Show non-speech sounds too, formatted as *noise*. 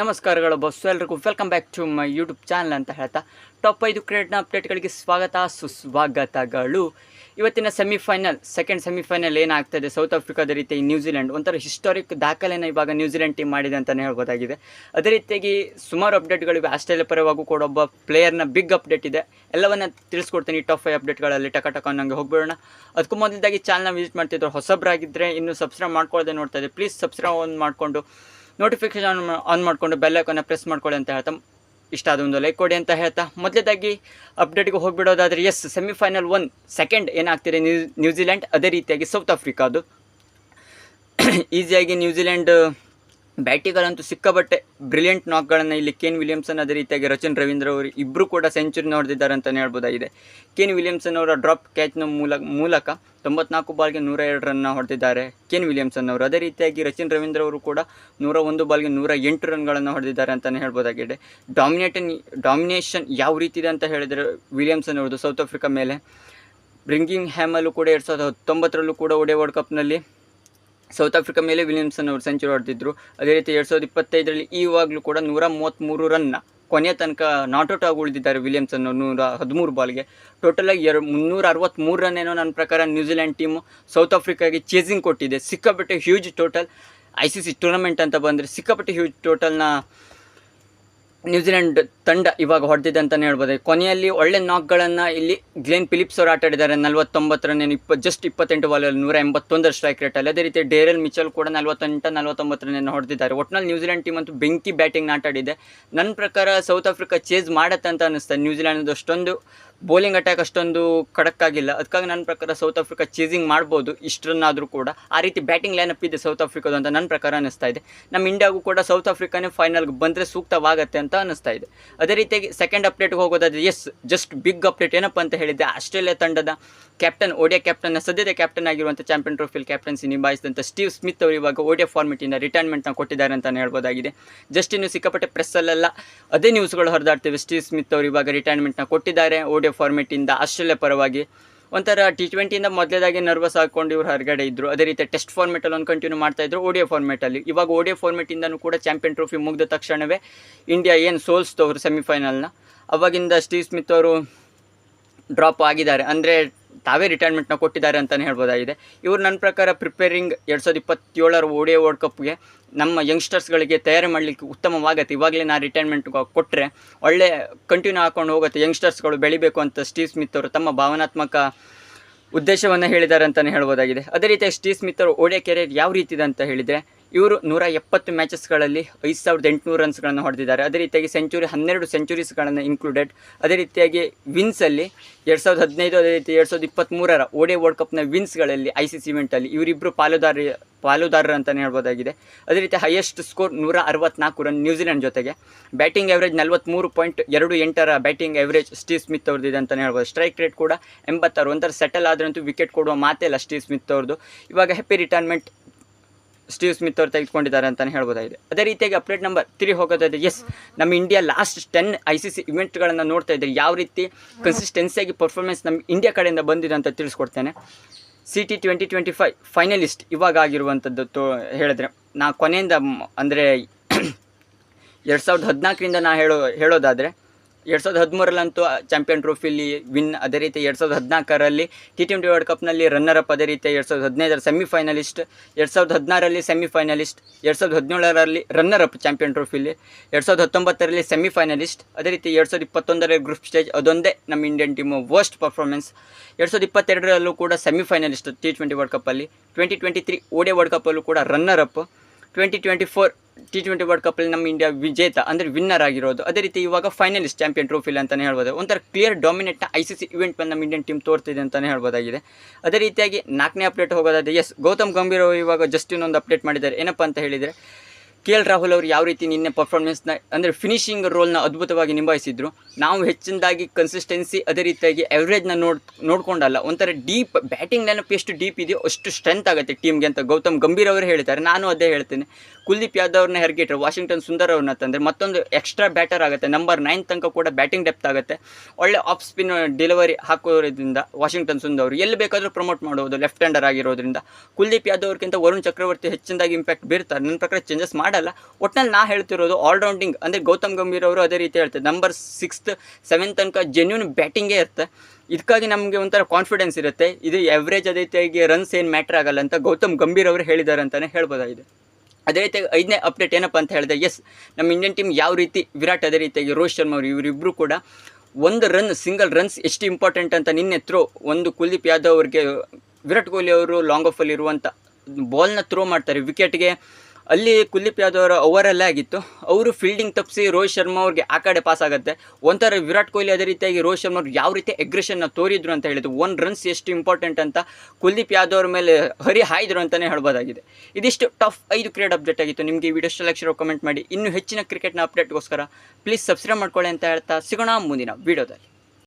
ನಮಸ್ಕಾರಗಳು ಬಸ್ಸು ಎಲ್ರಿಗೂ. Welcome back to my YouTube channel ಅಂತ ಹೇಳ್ತಾ ಟಾಪ್ ಐದು ಕ್ರಿಕೆಟ್ನ ಅಪ್ಡೇಟ್ಗಳಿಗೆ ಸ್ವಾಗತ, ಸುಸ್ವಾಗತಗಳು. ಇವತ್ತಿನ ಸೆಮಿಫೈನಲ್ ಸೆಕೆಂಡ್ ಸೆಮಿಫೈನಲ್ ಏನಾಗ್ತದೆ? ಸೌತ್ ಆಫ್ರಿಕಾದ ರೀತಿ ನ್ಯೂಜಿಲೆಂಡ್ ಒಂಥರ ಹಿಸ್ಟಾರಿಕ್ ದಾಖಲೆನ ಇವಾಗ ನ್ಯೂಜಿಲೆಂಡ್ ಟೀಮ್ ಮಾಡಿದೆ ಅಂತಲೇ ಹೇಳ್ಬೋದಾಗಿದೆ. ಅದೇ ರೀತಿಯಾಗಿ ಸುಮಾರು ಅಪ್ಡೇಟ್ಗಳಿವೆ ಆಸ್ಟ್ರೇಲಿಯಾ ಪರವಾಗೂ ಕೂಡ ಒಬ್ಬ ಪ್ಲೇಯರ್ನ ಬಿಗ್ ಅಪ್ಡೇಟ್ ಇದೆ. ಎಲ್ಲವನ್ನ ತಿಳಿಸ್ಕೊಡ್ತೀನಿ ಟಾಪ್ ಫೈವ್ ಅಪ್ಡೇಟ್ಗಳಲ್ಲಿ ಟಕ ಟಕ ಅನ್ನಂಗೆ ಹೋಗ್ಬಿಡೋಣ. ಅದಕ್ಕೂ ಮೊದಲಾಗಿ ಚಾನಲ್ನ ವಿಸಿಟ್ ಮಾಡ್ತಿದ್ರು. ಹೊಸಬ್ರಾಗಿದ್ದರೆ ಇನ್ನೂ ಸಬ್ಸ್ಕ್ರೈಬ್ ಮಾಡ್ಕೊಳ್ಳದೆ ನೋಡ್ತಾ ಇದೆ ಪ್ಲೀಸ್ ಸಬ್ಸ್ಕ್ರೈಬ್ ಒಂದು ಮಾಡಿಕೊಂಡು ನೋಟಿಫಿಕೇಶನ್ ಆನ್ ಆನ್ ಮಾಡಿಕೊಂಡು ಬೆಲ್ಲೈಕನ್ನ ಪ್ರೆಸ್ ಮಾಡ್ಕೊಳ್ಳಿ ಅಂತ ಹೇಳ್ತಾ, ಇಷ್ಟ ಅದೊಂದು ಲೈಕ್ ಕೊಡಿ ಅಂತ ಹೇಳ್ತಾ. ಮೊದಲೇದಾಗಿ ಅಪ್ಡೇಟ್ಗೆ ಹೋಗ್ಬಿಡೋದಾದ್ರೆ ಎಸ್ ಸೆಮಿಫೈನಲ್ ಒನ್ ಸೆಕೆಂಡ್ ಏನಾಗ್ತಿದೆ? ನ್ಯೂ ನ್ಯೂಜಿಲೆಂಡ್ ಅದೇ ರೀತಿಯಾಗಿ ಸೌತ್ ಆಫ್ರಿಕಾದು ಈಸಿಯಾಗಿ ನ್ಯೂಜಿಲೆಂಡ್ ಬ್ಯಾಟಿಗಳಂತೂ ಸಿಕ್ಕಾಬಟ್ಟೆ ಬ್ರಿಲಿಯಂಟ್ ನಾಕ್ಗಳನ್ನು ಇಲ್ಲಿ ಕೇನ್ ವಿಲಿಯಮ್ಸನ್ ಅದೇ ರೀತಿಯಾಗಿ ರಚನ್ ರವೀಂದ್ರ ಅವರು ಇಬ್ಬರು ಕೂಡ ಸೆಂಚುರಿ ನೋಡಿದ್ದಾರೆ ಅಂತಲೇ ಹೇಳ್ಬೋದಾಗಿದೆ ಕೇನ್ ವಿಲಿಯಮ್ಸನ್ ಅವರ ಡ್ರಾಪ್ ಕ್ಯಾಚ್ನ ಮೂಲಕ ಮೂಲಕ ತೊಂಬತ್ನಾಲ್ಕು ಬಾಲ್ಗೆ ನೂರ ಎರಡು ರನ್ನ ಹೊಡೆದಿದ್ದಾರೆ ಕೇನ್ ವಿಲಿಯಮ್ಸನ್ ಅವರು. ಅದೇ ರೀತಿಯಾಗಿ ರಚಿನ್ ರವೀಂದ್ರ ಅವರು ಕೂಡ ನೂರ ಒಂದು ಬಾಲ್ಗೆ ನೂರ ಎಂಟು ರನ್ಗಳನ್ನು ಹೊಡೆದಿದ್ದಾರೆ ಅಂತಲೇ ಹೇಳ್ಬೋದಾಗಿದೆ. ಡಾಮಿನೇಟನ್, ಡಾಮಿನೇಷನ್ ಯಾವ ರೀತಿ ಇದೆ ಅಂತ ಹೇಳಿದರೆ ವಿಲಿಯಮ್ಸನ್ ಅವ್ರದ್ದು ಸೌತ್ ಆಫ್ರಿಕಾ ಮೇಲೆ. ಬ್ರಿಂಗಿಂಗ್ ಹ್ಯಾಮಲ್ಲೂ ಕೂಡ ಎರಡು ಸಾವಿರದ ಹತ್ತೊಂಬತ್ತರಲ್ಲೂ ಕೂಡ ಒಡೆ ವರ್ಲ್ಡ್ ಕಪ್ನಲ್ಲಿ ಸೌತ್ ಆಫ್ರಿಕಾ ಮೇಲೆ ವಿಲಿಯಮ್ಸನ್ ಅವರು ಸೆಂಚುರಿ ಹೊಡೆದಿದ್ರು ಅದೇ ರೀತಿ ಎರಡು ಸಾವಿರದ ಇಪ್ಪತ್ತೈದರಲ್ಲಿ ಈವಾಗಲೂ ಕೂಡ ನೂರ ಮೂವತ್ತ್ಮೂರು ರನ್ನ ಕೊನೆಯ ತನಕ ನಾಟ್ ಔಟ್ ಆಗಿ ಉಳಿದಿದ್ದಾರೆ ವಿಲಿಯಮ್ಸನ್ ನೂರ ಹದಿಮೂರು ಬಾಲ್ಗೆ ಟೋಟಲಾಗಿ ಎರಡು ಮುನ್ನೂರ ಅರವತ್ತ್ಮೂರು ರನ್ ಏನೋ ನನ್ನ ಪ್ರಕಾರ ನ್ಯೂಜಿಲೆಂಡ್ ಟೀಮು ಸೌತ್ ಆಫ್ರಿಕಾಗೆ ಚೇಸಿಂಗ್ ಕೊಟ್ಟಿದೆ. ಸಿಕ್ಕಾಪಟ್ಟೆ huge total I C C tournament ಅಂತ ಬಂದರೆ ಸಿಕ್ಕಾಪಟ್ಟೆ ಹ್ಯೂಜ್ ಟೋಟಲ್ನ ನ್ಯೂಜಿಲೆಂಡ್ ತಂಡ ಇವಾಗ ಹೊಡೆದಿದೆ ಅಂತಲೇ ಹೇಳ್ಬೋದು. ಕೊನೆಯಲ್ಲಿ ಒಳ್ಳೆ ನಾಕ್ಗಳನ್ನು ಇಲ್ಲಿ ಗ್ಲೇನ್ ಫಿಲಿಪ್ಸ್ ಅವರು ಆಟಾಡಿದ್ದಾರೆ ನಲ್ವತ್ತೊಂಬತ್ತರನೇ ಇಪ್ಪ ಜಸ್ಟ್ ಇಪ್ಪತ್ತೆಂಟು ಬಾಲಲ್ಲಿ ನೂರ ಎಂಬತ್ತೊಂದರ ಸ್ಟ್ರೈಕ್ ರೇಟಲ್ಲಿ ಅದೇ ರೀತಿ ಡೇರಲ್ ಮಿಚಲ್ ಕೂಡ ನಲ್ವತ್ತೆಂಟು ನಲ್ವತ್ತೊಂಬತ್ತರನೇ ಹೊಡೆದಿದ್ದಾರೆ. ಒಟ್ಟಿನಲ್ಲಿ ನ್ಯೂಜಿಲೆಂಡ್ ಟೀಮ್ ಅಂತೂ ಬೆಂಕಿ ಬ್ಯಾಟಿಂಗ್ ಆಟಾಡಿದೆ ನನ್ನ ಪ್ರಕಾರ ಸೌತ್ ಆಫ್ರಿಕಾ ಚೇಸ್ ಮಾಡತ್ತೆ ಅಂತ ಅನ್ನಿಸ್ತದೆ ನ್ಯೂಜಿಲೆಂಡ್ ಅಷ್ಟೊಂದು ಬೌಲಿಂಗ್ ಅಟ್ಯಾಕ್ ಅಷ್ಟೊಂದು ಕಡಕ್ಕಾಗಿಲ್ಲ ಅದಕ್ಕಾಗಿ ನನ್ನ ಪ್ರಕಾರ ಸೌತ್ ಆಫ್ರಿಕಾ ಚೇಸಿಂಗ್ ಮಾಡ್ಬೋದು, ಇಷ್ಟರನ್ನಾದರೂ ಕೂಡ. ಆ ರೀತಿ ಬ್ಯಾಟಿಂಗ್ ಲೈನಪ್ ಇದೆ ಸೌತ್ ಆಫ್ರಿಕಾದು ಅಂತ ನನ್ನ ಪ್ರಕಾರ ಅನ್ನಿಸ್ತಾ ಇದೆ. ನಮ್ಮ ಇಂಡಿಯಾಗೂ ಕೂಡ ಸೌತ್ ಆಫ್ರಿಕಾನೇ ಫೈನಲ್ಗೆ ಬಂದರೆ ಸೂಕ್ತವಾಗತ್ತೆ ಅಂತ ಅನ್ನಿಸ್ತಾ ಇದೆ. ಅದೇ ರೀತಿಯಾಗಿ ಸೆಕೆಂಡ್ ಅಪ್ಡೇಟ್ಗೆ ಹೋಗೋದಾದ್ರೆ ಎಸ್ ಜಸ್ಟ್ ಬಿಗ್ ಅಪ್ಡೇಟ್ ಏನಪ್ಪ ಅಂತ ಹೇಳಿದ್ದೆ ಆಸ್ಟ್ರೇಲಿಯಾ ತಂಡದ ಕ್ಯಾಪ್ಟನ್ ಓಡಿಯಾ ಕ್ಯಾಪ್ಟನ್ನ ಸದ್ಯದ ಕ್ಯಾಪ್ಟನ್ ಆಗಿರುವಂಥ ಚಾಂಪಿಯನ್ ಟ್ರೋಫಿಲ್ ಕ್ಯಾಪ್ಟನ್ಸಿ ನಿಭಾಯಿಸಿದಂಥ ಸ್ಟೀವ್ ಸ್ಮಿತ್ ಅವರು ಇವಾಗ ಓಡಿಯಾ ಫಾರ್ಮೆಟಿಂದ ರಿಟೈರ್ಮೆಂಟ್ನ ಕೊಟ್ಟಿದ್ದಾರೆ ಅಂತಲೇ ಹೇಳ್ಬೋದಾಗಿದೆ. ಜಸ್ಟ್ ಇನ್ನು ಸಿಕ್ಕಾಪಟ್ಟೆ ಪ್ರೆಸ್ಸಲ್ಲೆಲ್ಲ ಅದೇ ನ್ಯೂಸ್ಗಳು ಹರಿದಾಡ್ತೇವೆ. ಸ್ಟೀವ್ ಸ್ಮಿತ್ ಅವರು ಇವಾಗ ರಿಟೈರ್ಮೆಂಟ್ನ ಕೊಟ್ಟಿದ್ದಾರೆ. ಓಡಿಯಾ ಫಾರ್ಮೆಟಿಂದ ಆಸ್ಟ್ರೇಲಿಯಾ ಪರವಾಗಿ ಒಂಥರ ಟಿ ಟ್ವೆಂಟಿಯಿಂದ ಮೊದಲೇದಾಗಿ ನರ್ವಸ್ ಹಾಕೊಂಡು ಇವರು ಹೊರಗಡೆ ಇದ್ದರು ಅದೇ ರೀತಿ ಟೆಸ್ಟ್ ಫಾರ್ಮೆಟಲ್ಲಿ ಒಂದು ಕಂಟಿನ್ಯೂ ಮಾಡ್ತಾ ಇದ್ರು ಓಡಿಯೋ ಫಾರ್ಮೆಟಲ್ಲಿ ಇವಾಗ ಓಡಿಯೋ ಫಾರ್ಮೆಟಿಂದನೂ ಕೂಡ ಚಾಂಪಿಯನ್ ಟ್ರೋಫಿ ಮುಗಿದ ತಕ್ಷಣವೇ ಇಂಡಿಯಾ ಏನು ಸೋಲ್ಸ್ತವ್ರು ಸೆಮಿಫೈನಲ್ನ ಅವಾಗಿಂದ ಸ್ಟೀವ್ ಸ್ಮಿತ್ ಅವರು ಡ್ರಾಪ್ ಆಗಿದ್ದಾರೆ. ಅಂದರೆ ತಾವೇ ರಿಟೈರ್ಮೆಂಟ್ನ ಕೊಟ್ಟಿದ್ದಾರೆ ಅಂತಲೇ ಹೇಳ್ಬೋದಾಗಿದೆ. ಇವರು ನನ್ನ ಪ್ರಕಾರ ಪ್ರಿಪೇರಿಂಗ್ ಎರಡು ಸಾವಿರದ ಇಪ್ಪತ್ತೇಳರ ಓಡಿಯೋ ವರ್ಲ್ಡ್ ಕಪ್ಗೆ ನಮ್ಮ ಯಂಗ್ಸ್ಟರ್ಸ್ಗಳಿಗೆ ತಯಾರಿ ಮಾಡಲಿಕ್ಕೆ ಉತ್ತಮವಾಗತ್ತೆ. ಇವಾಗಲೇ ನಾನು ರಿಟೈರ್ಮೆಂಟ್ ಕೊಟ್ಟರೆ ಒಳ್ಳೆ ಕಂಟಿನ್ಯೂ ಹಾಕೊಂಡು ಹೋಗುತ್ತೆ. ಯಂಗ್ಸ್ಟರ್ಸ್ಗಳು ಬೆಳಿಬೇಕು ಅಂತ ಸ್ಟೀವ್ ಸ್ಮಿತ್ ಅವರು ತಮ್ಮ ಭಾವನಾತ್ಮಕ ಉದ್ದೇಶವನ್ನು ಹೇಳಿದ್ದಾರೆ ಅಂತಲೇ ಹೇಳ್ಬೋದಾಗಿದೆ. ಅದೇ ರೀತಿಯಾಗಿ ಸ್ಟೀವ್ ಸ್ಮಿತ್ ಅವರು ಓಡಿಯೋ ಕೆರಿಯರ್ ಯಾವ ರೀತಿ ಇದೆ ಅಂತ ಹೇಳಿದರೆ ಇವರು ನೂರ ಎಪ್ಪತ್ತು ಮ್ಯಾಚಸ್ಗಳಲ್ಲಿ ಐದು ಸಾವಿರದ ಎಂಟುನೂರು ರನ್ಸ್ಗಳನ್ನು ಹೊಡೆದಿದ್ದಾರೆ. ಅದೇ ರೀತಿಯಾಗಿ ಸೆಂಚುರಿ ಹನ್ನೆರಡು ಸೆಂಚುರೀಸ್ಗಳನ್ನು ಇನ್ಕ್ಲೂಡೆಡ್ ಅದೇ ರೀತಿಯಾಗಿ ವಿನ್ಸಲ್ಲಿ ಎರಡು ಸಾವಿರದ ಹದಿನೈದು, ಅದೇ ರೀತಿ ಎರಡು ಸಾವಿರದ ಇಪ್ಪತ್ತ್ಮೂರರ ಓಡೆ ವರ್ಲ್ಡ್ ಕಪ್ನ ವಿನ್ಸ್ಗಳಲ್ಲಿ ಐ ಸಿ ಸಿ ಇವೆಂಟಲ್ಲಿ ಇವರಿಬ್ಬರು ಪಾಲುದಾರ, ಪಾಲುದಾರರು ಅಂತಲೇ ಹೇಳ್ಬೋದಾಗಿದೆ. ಅದೇ ರೀತಿ ಹೈಯೆಸ್ಟ್ ಸ್ಕೋರ್ ನೂರ ಅರವತ್ನಾಲ್ಕು ರನ್ ನ್ಯೂಜಿಲೆಂಡ್ ಜೊತೆಗೆ. ಬ್ಯಾಟಿಂಗ್ ಎವರೇಜ್ ನಲ್ವತ್ತ್ಮೂರು ಪಾಯಿಂಟ್ ಎರಡು ಎಂಟರ ಬ್ಯಾಟಿಂಗ್ ಎವರೇಜ್ ಸ್ಟೀವ್ ಸ್ಮಿತ್ ಅವ್ರದ್ದು ಅಂತಲೇ ಹೇಳ್ಬೋದು. ಸ್ಟ್ರೈಕ್ ರೇಟ್ ಕೂಡ ಎಂಬತ್ತಾರು, ಒಂಥರ ಸೆಟಲ್ ಆದರಂತೂ ವಿಕೆಟ್ ಕೊಡುವ ಮಾತೇ ಇಲ್ಲ ಸ್ಟೀವ್ ಸ್ಮಿತ್ ಅವ್ರದ್ದು. ಇವಾಗ ಹ್ಯಾಪಿ ರಿಟೈರ್ಮೆಂಟ್ ಸ್ಟೀವ್ ಸ್ಮಿತ್ ಅವರು ತೆಗೆದುಕೊಂಡಿದ್ದಾರೆ ಅಂತಲೇ ಹೇಳ್ಬೋದಾಗಿದೆ. ಅದೇ ರೀತಿಯಾಗಿ ಅಪ್ಡೇಟ್ ನಂಬರ್ ತ್ರೀ ಹೋಗೋದಾದ್ರೆ ಎಸ್ ನಮ್ಮ India last ten I C C ಇವೆಂಟ್ಗಳನ್ನು ನೋಡ್ತಾ ಇದ್ದಾರೆ. ಯಾವ ರೀತಿ ಕನ್ಸಿಸ್ಟೆನ್ಸಿಯಾಗಿ ಪರ್ಫಾರ್ಮೆನ್ಸ್ ನಮ್ಮ ಇಂಡಿಯಾ ಕಡೆಯಿಂದ ಬಂದಿದೆ ಅಂತ ತಿಳಿಸ್ಕೊಡ್ತೇನೆ. C T twenty twenty five finalist ಇವಾಗ ಆಗಿರುವಂಥದ್ದು ತೋ, ಹೇಳಿದ್ರೆ, ನಾ ಕೊನೆಯಿಂದ ಅಂದರೆ, *coughs* ಎರಡು ಸಾವಿರದ ಹದಿನಾಲ್ಕರಿಂದ ನಾ ಹೇಳೋ, ಹೇಳೋದಾದರೆ ಎರಡು ಸಾವಿರದ ಹದಿಮೂರಲ್ಲಂತೂ ಚಾಂಪಿಯನ್ ಟ್ರೋಫಿಲಿ ವಿನ್ ಅದೇ ರೀತಿ ಎರಡು ಸಾವಿರದ ಹದಿನಾಲ್ಕರಲ್ಲಿ ಟಿ ಟ್ವೆಂಟಿ ವರ್ಲ್ಡ್ ಕಪ್ನಲ್ಲಿ ರನ್ನರ್ ಅಪ್ ಅದೇ ರೀತಿ ಎರಡು ಸಾವಿರದ ಹದಿನೈದರ ಸೆಮಿಫೈನಲಿಸ್ಟ್ ಎರಡು ಸಾವಿರದ ಹದಿನಾರರಲ್ಲಿ ಸೆಮಿಫೈನಲಿಸ್ಟ್ ಎರಡು ಸಾವಿರದ ಹದಿನೇಳರಲ್ಲಿ ರನ್ನರ್ ಅಪ್ ಚಾಂಪಿಯನ್ ಟ್ರೋಫಿಲಿ, ಎರಡು ಸಾವಿರದ ಹತ್ತೊಂಬತ್ತರಲ್ಲಿ ಸೆಮಿಫೈನಲಿಸ್ಟ್ ಅದೇ ರೀತಿ ಎರಡು ಸಾವಿರದ ಇಪ್ಪತ್ತೊಂದರಲ್ಲಿ ಗ್ರೂಪ್ ಸ್ಟೇಜ್ ಅದೊಂದೇ ನಮ್ಮ ಇಂಡಿಯನ್ ಟೀಮು ವರ್ಸ್ಟ್ ಪರ್ಫಾರ್ಮೆನ್ಸ್ ಎರಡು ಸಾವಿರದ ಇಪ್ಪತ್ತೆರಡರಲ್ಲೂ ಕೂಡ ಸೆಮಿಫೈನಲಿಸ್ಟ್ ಟಿ ಟ್ವೆಂಟಿ ವರ್ಲ್ಡ್ ಕಪ್ಪಲ್ಲಿ twenty twenty three ODI world ಕಪ್ಪಲ್ಲೂ ಕೂಡ runner up twenty twenty four T twenty world ಕಪ್ಪಲ್ಲಿ ನಮ್ಮ ಇಂಡಿಯಾ ವಿಜೇತ, ಅಂದರೆ ವಿನ್ನರ್ ಆಗಿರೋದು. ಅದೇ ರೀತಿ ಇವಾಗ ಫೈನಲಿಸ್ಟ್ ಚಾಂಪಿಯನ್ ಟ್ರೋಫಿಲಿ ಅಂತಲೇ ಹೇಳ್ಬೋದು. ಒಂಥರ ಕ್ಲಿಯರ್ ಡಾಮಿನೇಟ್ನ ಐ ಸಿ ಸಿ ಇವೆಂಟ್ ಮೇಲೆ ನಮ್ಮ ಇಂಡಿಯನ್ ಟೀಮ್ ತೋರ್ತಿದೆ ಅಂತಲೇ ಹೇಳ್ಬೋದಾಗಿದೆ. ಅದೇ ರೀತಿಯಾಗಿ ನಾಲ್ಕನೇ ಅಪ್ಡೇಟ್ ಹೋಗೋದಾದರೆ ಎಸ್ ಗೌತಮ್ ಗಂಭೀರ್ ಇವಾಗ ಜಸ್ಟ್ ಇನ್ನೊಂದು ಅಪ್ಡೇಟ್ ಮಾಡಿದ್ದಾರೆ. ಏನಪ್ಪ ಅಂತ ಹೇಳಿದರೆ ಕೆ ಎಲ್ ರಾಹುಲ್ ಅವರು ಯಾವ ರೀತಿ ನಿನ್ನೆ ಪರ್ಫಾರ್ಮೆನ್ಸ್ನ ಅಂದರೆ ಫಿನಿಶಿಂಗ್ ರೋಲ್ನ ಅದ್ಭುತವಾಗಿ ನಿಭಾಯಿಸಿದ್ರು, ನಾವು ಹೆಚ್ಚಿನದಾಗಿ ಕನ್ಸಿಸ್ಟೆನ್ಸಿ ಅದೇ ರೀತಿಯಾಗಿ ಎವ್ರೇಜ್ನ ನೋಡ್, ನೋಡ್ಕೊಂಡಲ್ಲ, ಒಂಥರ ಡೀಪ್ ಬ್ಯಾಟಿಂಗ್ ಲೈನಪ್ ಎಷ್ಟು ಡೀಪ್ ಇದೆಯೋ ಅಷ್ಟು ಸ್ಟ್ರೆಂತ್ ಆಗುತ್ತೆ ಟೀಮ್ಗೆ ಅಂತ ಗೌತಮ್ ಗಂಭೀರ್ ಅವರು ಹೇಳ್ತಾರೆ ನಾನು ಅದೇ ಹೇಳ್ತೇನೆ. ಕುಲ್ದೀಪ್ ಯಾದವ್ ಅವ್ರನ್ನ ಹೆರ್ಗಿಟ್ರೆ, ವಾಷಿಂಗ್ಟನ್ ಸುಂದರ್ ಅವ್ರನ್ನ ತಂದರೆ ಮತ್ತೊಂದು ಎಕ್ಸ್ಟ್ರಾ ಬ್ಯಾಟರ್ ಆಗುತ್ತೆ. ನಂಬರ್ ನೈನ್ ತನಕ ಕೂಡ ಬ್ಯಾಟಿಂಗ್ ಡೆಪ್ತ್ ಆಗುತ್ತೆ. ಒಳ್ಳೆ ಆಫ್ ಸ್ಪಿನ್ ಡೆಲಿವರಿ ಹಾಕೋದ್ರಿಂದ ವಾಷಿಂಗ್ಟನ್ ಸುಂದರ್ ಅವರು ಎಲ್ಲಿ ಬೇಕಾದರೂ ಪ್ರಮೋಟ್ ಮಾಡೋದು ಲೆಫ್ಟ್ ಹ್ಯಾಂಡರ್ ಆಗಿರೋದ್ರಿಂದ. ಕುಲ್ದೀಪ್ ಯಾದವ್ ಅವ್ರಿಗಿಂತ ವರುಣ್ ಚಕ್ರವರ್ತಿ ಹೆಚ್ಚಿನದಾಗಿ ಇಂಪ್ಯಾಕ್ಟ್ ಬೀರ್ತಾರೆ. ನನ್ನ ಪ್ರಕಾರ ಚೇಂಜಸ್ ಮಾಡಲ್ಲ. ಒಟ್ನಲ್ಲಿ ನಾ ಹೇಳ್ತಿರೋದು ಆಲ್ರೌಂಡಿಂಗ್ ಅಂದರೆ ಗೌತಮ್ ಗಂಭೀರ್ ಅವರು ಅದೇ ರೀತಿ ಹೇಳ್ತಾರೆ. ನಂಬರ್ ಸಿಕ್ಸ್ತ್ ಸೆವೆನ್ ತನಕ ಜೆನ್ಯೂನ್ ಬ್ಯಾಟಿಂಗೇ ಇರುತ್ತೆ. ಇದಕ್ಕಾಗಿ ನಮಗೆ ಒಂಥರ ಕಾನ್ಫಿಡೆನ್ಸ್ ಇರುತ್ತೆ. ಇದು ಎವ್ರೇಜ್ ಅದೇ ರೀತಿಯಾಗಿ ರನ್ಸ್ ಏನು ಮ್ಯಾಟ್ರ್ ಆಗಲ್ಲ ಅಂತ ಗೌತಮ್ ಗಂಭೀರ್ ಅವರು ಹೇಳಿದ್ದಾರೆ ಅಂತಲೇ ಹೇಳ್ಬೋದಾಗಿದೆ. ಅದೇ ರೀತಿ ಐದನೇ ಅಪ್ಡೇಟ್ ಏನಪ್ಪ ಅಂತ ಹೇಳಿದ್ರೆ ಎಸ್ ನಮ್ಮ ಇಂಡಿಯನ್ ಟೀಮ್ ಯಾವ ರೀತಿ ವಿರಾಟ್ ಅದೇ ರೀತಿಯಾಗಿ ರೋಹಿತ್ ಶರ್ಮಾ ಅವರು ಇವರಿಬ್ಬರು ಕೂಡ ಒಂದು ರನ್ ಸಿಂಗಲ್ ರನ್ಸ್ ಎಷ್ಟು ಇಂಪಾರ್ಟೆಂಟ್ ಅಂತ ನಿನ್ನೆ ಥ್ರೋ ಒಂದು ಕುಲ್ದೀಪ್ ಯಾದವ್ ಅವರಿಗೆ, ವಿರಾಟ್ ಕೊಹ್ಲಿ ಅವರು ಲಾಂಗ್ ಆಫಲ್ಲಿ ಇರುವಂಥ ಬಾಲ್ನ ಥ್ರೋ ಮಾಡ್ತಾರೆ. ವಿಕೆಟ್ಗೆ ಅಲ್ಲಿ ಕುಲ್ದೀಪ್ ಯಾದವ್ ಓವರಲ್ಲೇ ಆಗಿತ್ತು. ಅವರು ಫೀಲ್ಡಿಂಗ್ ತಪ್ಪಿಸಿ ರೋಹಿತ್ ಶರ್ಮಾ ಅವ್ರಿಗೆ ಆ ಕಡೆ ಪಾಸ್ ಆಗುತ್ತೆ. ಒಂಥರ ವಿರಾಟ್ ಕೊಹ್ಲಿ ಅದೇ ರೀತಿಯಾಗಿ ರೋಹಿತ್ ಶರ್ಮಾ ಅವ್ರು ಯಾವ ರೀತಿ ಎಗ್ರೆಷನ್ನ ತೋರಿದ್ರು ಅಂತ ಹೇಳಿದ್ರು. ಒನ್ ರನ್ಸ್ ಎಷ್ಟು ಇಂಪಾರ್ಟೆಂಟ್ ಅಂತ ಕುಲ್ದೀಪ್ ಯಾದವ್ ಅವ್ರ ಮೇಲೆ ಹರಿ ಹಾಯ್ದ್ರು ಅಂತಲೇ ಹೇಳ್ಬೋದಾಗಿದೆ. ಇದಿಷ್ಟು ಟಫ್ ಐದು ಕ್ರಿಕೆಟ್ ಅಪ್ಡೇಟ್ ಆಗಿತ್ತು. ನಿಮಗೆ ಈ ವಿಡಿಯೋ ಇಷ್ಟ ಕಮೆಂಟ್ ಮಾಡಿ. ಇನ್ನೂ ಹೆಚ್ಚಿನ ಕ್ರಿಕೆಟ್ನ ಅಪ್ಡೇಟ್ಗೋಸ್ಕರ ಪ್ಲೀಸ್ ಸಬ್ಸ್ಕ್ರೈಬ್ ಮಾಡ್ಕೊಳ್ಳಿ ಅಂತ ಹೇಳ್ತಾ ಸಿಗೋಣ ಮುಂದಿನ ವಿಡಿಯೋದಲ್ಲಿ